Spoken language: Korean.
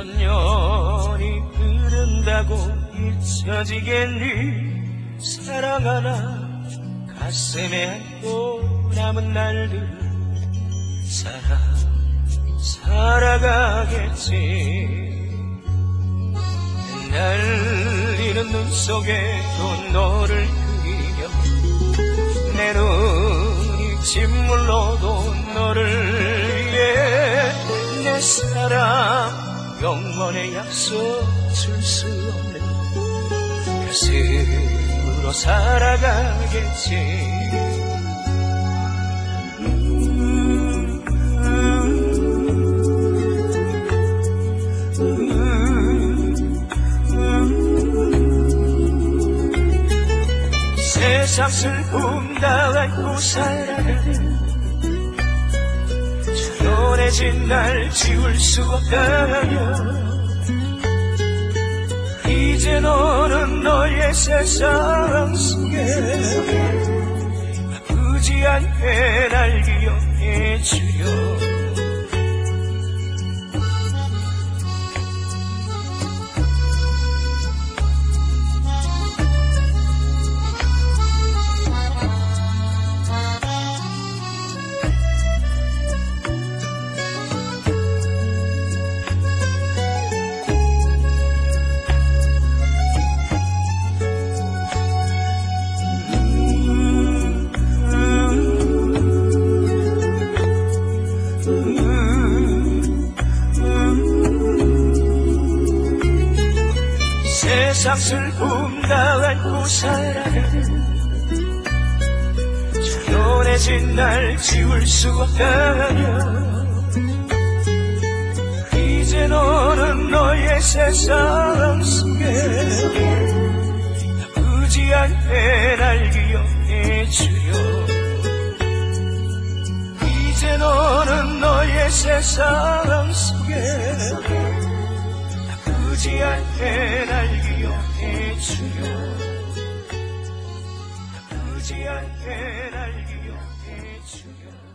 천년이 흐른다고 잊혀지겠니? 사랑 하나 가슴에 안고 남은 날들 살아 살아가겠지. 날리는 눈 속에도 너를 그리며 내 눈이 짓물러도 너를 위해 내 사랑 영원의 약속 줄 수 없는 가슴으로 살아가겠지. 세상 슬픔 다 안고 살아가는 초연해진 날 지울 수 없다며 이제 너는 너의 세상 속에 아프지 않게 날 기억해 주려 세상 슬픔 다 안고 살아가는 초연해진 날 지울 수 없다며 이제 너는 너의 세상 속에 세상 속에 나쁘지할 때날 기억해 주요. 나쁘지할 때날 기억해 주여